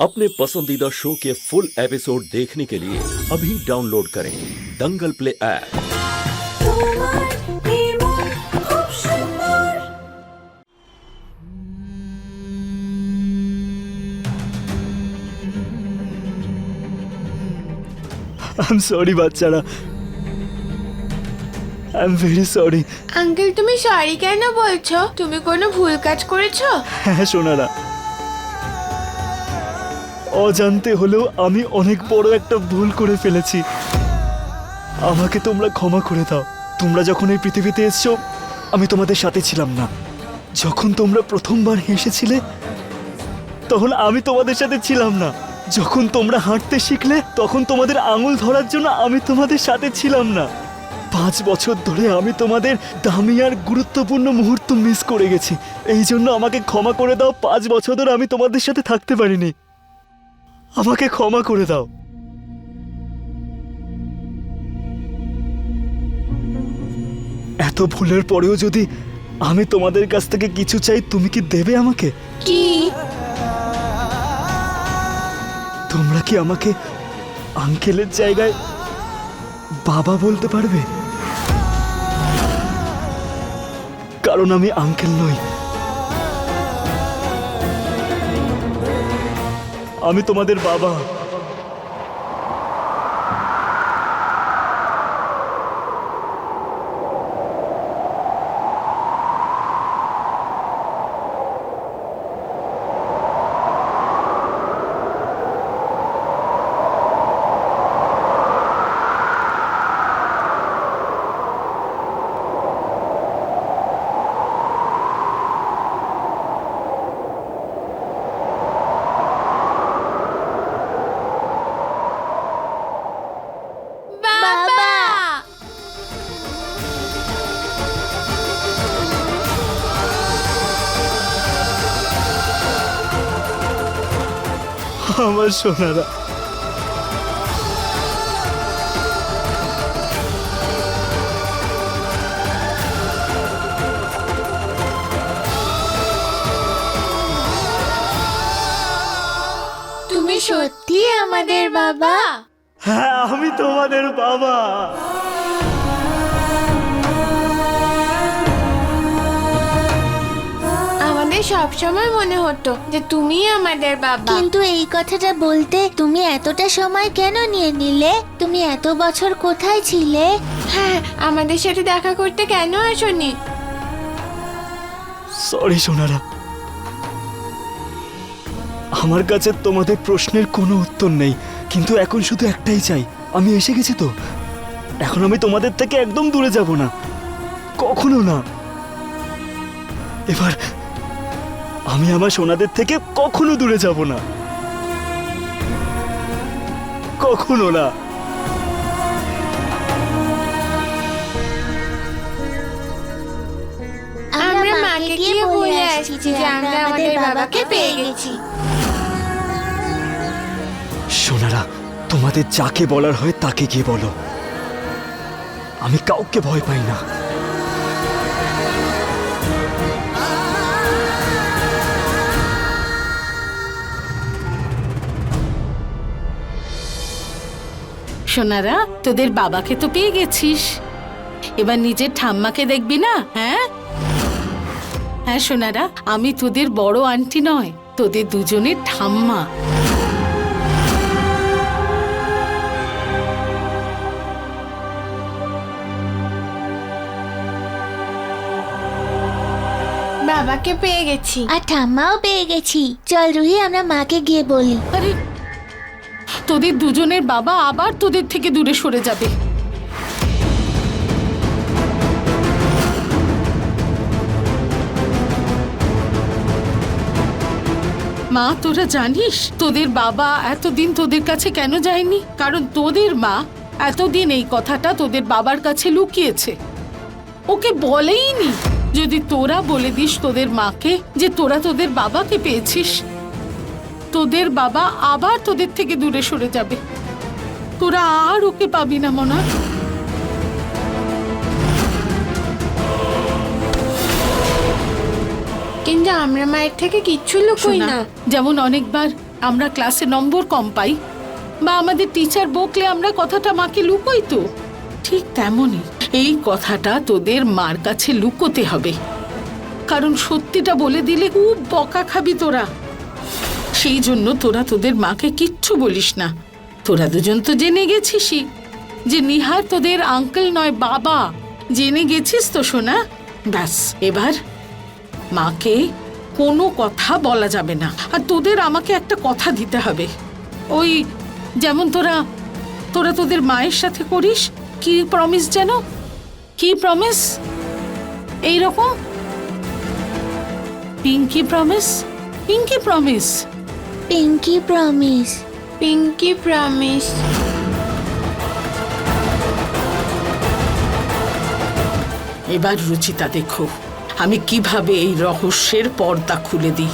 अपने पसंदीदा शो के फुल एपिसोड देखने के लिए अभी डाउनलोड करें दंगल प्ले ऐप তোমার নির্মল খুব সুন্দর আই এম সরি বাচ্চারা I am very sorry uncle তুমি সরি কেন বলছো তুমি কোনো ভুল কাজ করেছো হ্যাঁ সোনারা অজান্তে হলেও আমি অনেক বড় একটা ভুল করে ফেলেছি। আমাকে তোমরা ক্ষমা করে দাও। তোমরা যখন এই পৃথিবীতে এসছো, আমি তোমাদের সাথে ছিলাম না। যখন তোমরা প্রথমবার হেসেছিলে, তখন আমি তোমাদের সাথে ছিলাম না। যখন তোমরা হাঁটতে শিখলে, তখন তোমাদের আঙুল ধরার জন্য আমি তোমাদের সাথে ছিলাম না। পাঁচ বছর ধরে আমি তোমাদের দামি আর গুরুত্বপূর্ণ মুহূর্ত মিস করে গেছি। এই জন্য আমাকে ক্ষমা করে দাও, পাঁচ বছর ধরে আমি তোমাদের সাথে থাকতে পারিনি। আমাকে ক্ষমা করে দাও। এত ভুলের পরেও যদি আমি তোমাদের কাছ থেকে কিছু চাই তুমি কি দেবে আমাকে? কি? তোমরা কি আমাকে আঙ্কেলের জায়গায় বাবা বলতে পারবে? কারণ আমি আঙ্কেল নই। আমি তোমাদের বাবা। আমার সোনারা। তুমি সত্যি আমাদের বাবা? হ্যাঁ আমি তোমাদের বাবা। আমাদের সবসময় মনে হতো যে তুমি আমাদের বাবা। কিন্তু এই কথাটা বলতে তুমি এতটা সময় কেন নিয়ে নিলে? তুমি এত বছর কোথায় ছিলে? হ্যাঁ আমাদের সাথে দেখা করতে কেন আসোনি? সরি সোনারা। আমার কাছে তোমাদের প্রশ্নের কোনো উত্তর নেই কিন্তু এখন শুধু একটাই চাই। আমি এসে গেছি তো। এখন আমি তোমাদের থেকে একদম দূরে যাব না। কখনো না। এবার আমি আমার সোনাদের থেকে কখনো দূরে যাব না। কখনো না। আমরা মাকে গিয়ে বলে আসছি যে আমরা আমাদের বাবাকে পেয়ে গেছি। সোনারা তোমাদের যাকে বলার হয় তাকে গিয়ে বলো। আমি কাউকে ভয় পাই না। সোনারা তোদের বাবাকে তো পেয়ে গেছিস। এবার নিজের ঠাম্মাকে দেখবি না হ্যাঁ? হ্যাঁ সোনারা আমি তোদের বড় আন্টি নয় তোদের দুজনের ঠাম্মা। বাবাকে পেয়ে গেছি। আর ঠাম্মাও পেয়ে গেছি। চল রুহি আমরা মাকে গিয়ে বলি। আরে তোদের দুজনের বাবা আবার তোদের থেকে দূরে সরে যাবে। মা, তোরা জানিস, তোদের বাবা এতদিন তোদের কাছে কেন যায়নি? কারণ তোদের মা এতদিন এই কথাটা তোদের বাবার কাছে লুকিয়েছে। ওকে বলেইনি। যদি তোরা বলে দিস তোদের মাকে যে তোরা তোদের বাবাকে পেয়েছিস তোদের বাবা আবার তোদের থেকে দূরে সরে যাবে। তোরা আর ওকে পাবি না মনা। কিন্তু আমরা মায়ের থেকে কিচ্ছু লুকোই না। যেমন অনেকবার আমরা ক্লাসে নম্বর কম পাই বা আমাদের টিচার বকলে আমরা কথাটা মাকে লুকোই তো। ঠিক তেমনই এই কথাটা তোদের মার কাছে লুকোতে হবে। কারণ সত্যিটা বলে দিলে খুব বকা খাবি তোরা। সেই জন্য তোরা তোদের মাকে কিচ্ছু বলিস না। তোরা দুজন তো জেনে গেছিসই যে নিহার তোদের আঙ্কেল নয়, বাবা। জেনে গেছিস তো শোনা ব্যাস, এবার মাকে কোনো কথা বলা যাবে না। আর তোদের আমাকে একটা কথা দিতে হবে। ওই যেমন তোরা তোরা তোদের মায়ের সাথে করিস, কি প্রমিস যেন? কি প্রমিস এইরকম? Pinky promise pinky promise pinky promise pinky promise এবার রুচিতা দেখো আমি কীভাবে এই রহস্যের পর্দা খুলে দিই।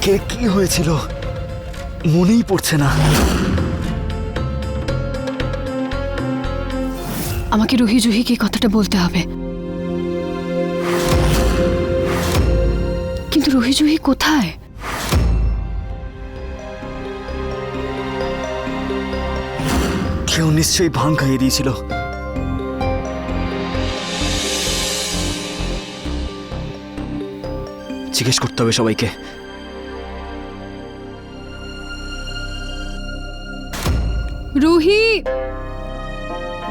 কালকে কি হয়েছিল? মনেই পড়ছে না। আমাকে রুহি জুহিকে কথাটা বলতে হবে। কিন্তু রুহি জুহি কোথায়? কেউ নিশ্চয়ই ভাং খাইয়ে দিয়েছিল। জিজ্ঞেস করতে হবে সবাইকে। রুহি?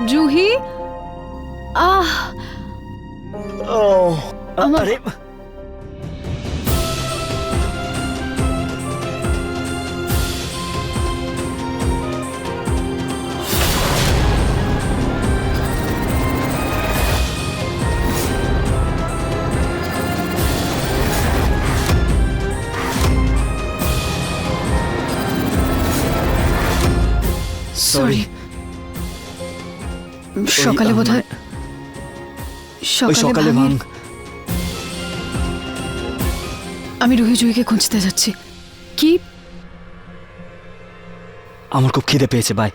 জুহি? আহ! আরে সকালে হয় সকালে ভাং ভাঙের- আমি রুহি জুহিকে খুঁজতে যাচ্ছি। কি? আমার খুব খিদে পেয়েছে বাই।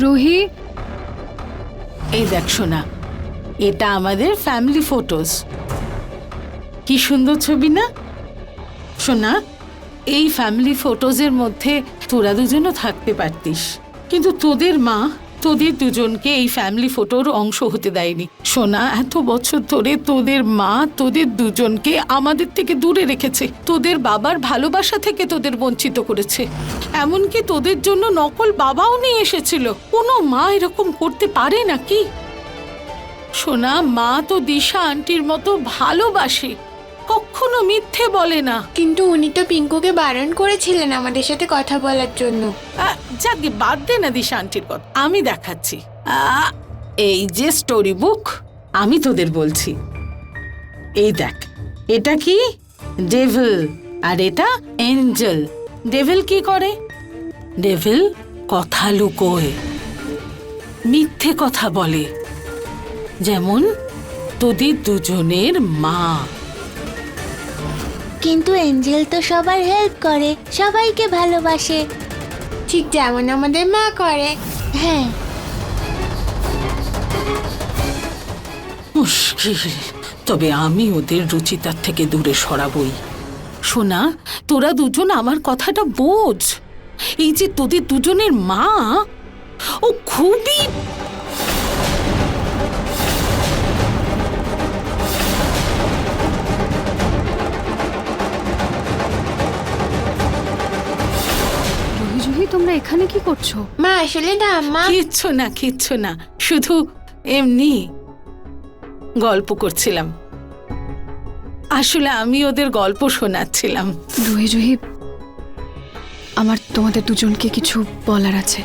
রুহি? এই দেখ শোনা এটা আমাদের ফ্যামিলি ফটোস কি সুন্দর ছবি না? শোনা এই ফ্যামিলি ফটোজের মধ্যে তোরা দুজনও থাকতে পারতিস। কিন্তু তোদের মা, তোদের দুজনকে এই ফ্যামিলি ফটোর অংশ হতে দেয়নি। সোনা, এত বছর ধরে তোদের মা, তোদের দুজনকে আমাদের থেকে দূরে রেখেছে। তোদের বাবার ভালোবাসা থেকে তোদের বঞ্চিত করেছে। এমনকি তোদের জন্য নকল বাবাও নিয়ে এসেছিল। কোনো মা এরকম করতে পারে নাকি? সোনা, মা তো দিশা আন্টির মতো ভালোবাসে। কখনো মিথ্যে বলে না। কিন্তু উনি তো পিঙ্কুকে বারণ করেছিলেন আমাদের সাথে কথা বলার জন্য। আহ, যাকে বাদ দে না দিশা আন্টির কথা। আমি দেখাচ্ছি। আহ, এই যে স্টোরি বুক আমি তোদের বলছি। এই দেখ এটা কি? ডেভিল আর এটা এঞ্জেল ডেভিল কি করে? ডেভিল কথা লুকোয়। মিথ্যে কথা বলে। যেমন তোদের দুজনের মা। কিন্তু এঞ্জেল তো সবার হেল্প করে সবাইকে ভালোবাসে। ঠিক যেমন আমাদের মা করে। হ্যাঁ। মুশকিল তবে আমি ওদের রুচিতার থেকে দূরে সরাবই। শোনা তোরা দুজন আমার কথাটা বোঝ। এই যে তোদের দুজনের মা ও খুবই তোমরা এখানে কি করছ? মা আসলে না মা কিচ্ছু না কিচ্ছু না। শুধু এমনি গল্প করছিলাম। আসলে আমি ওদের গল্প শোনাচ্ছিলাম। রুহি জুহি আমার তোমাদের দুজনকে কিছু বলার আছে।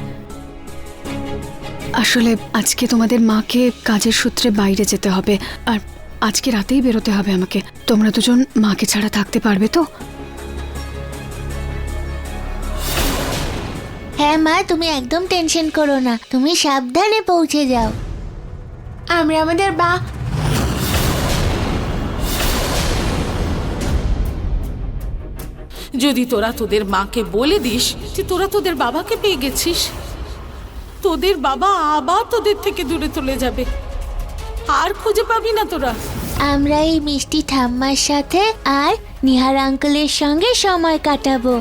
আসলে আজকে তোমাদের মাকে কাজের সূত্রে বাইরে যেতে হবে আর আজকে রাতেই বেরোতে হবে আমাকে। তোমরা দুজন মাকে ছাড়া থাকতে পারবে তো? হ্যাঁ মা তুমি একদম টেনশন করো না। তুমি সাবধানে পৌঁছে যাও। আমরা আমাদের বা যদি তোরা তোদের মাকে বলে দিস যে তোরা তোদের বাবাকে পেয়ে গেছিস তোদের বাবা আবার তোদের থেকে দূরে চলে যাবে। আর খুঁজে পাবি না তোরা। আমরা এই মিষ্টি ঠাম্মার সাথে আর নিহার আঙ্কেলের সঙ্গে সময় কাটাবো।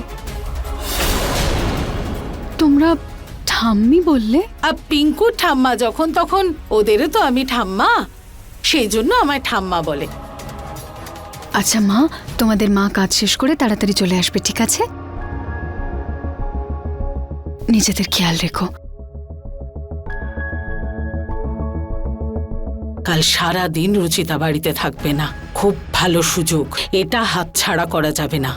তোমরা ঠাম্মি বললে? আর পিঙ্কু ঠাম্মা যখন তখন ওদেরও তো আমি ঠাম্মা। সেই জন্য আমায় ঠাম্মা বলে। আচ্ছা মা তোমাদের মা কাজ শেষ করে তাড়াতাড়ি চলে আসবে ঠিক আছে? নিজেদের খেয়াল রেখো। কাল সারা দিন রুচিতা বাড়িতে থাকবে না। খুব ভালো সুযোগ। এটা হাতছাড়া করা যাবে না।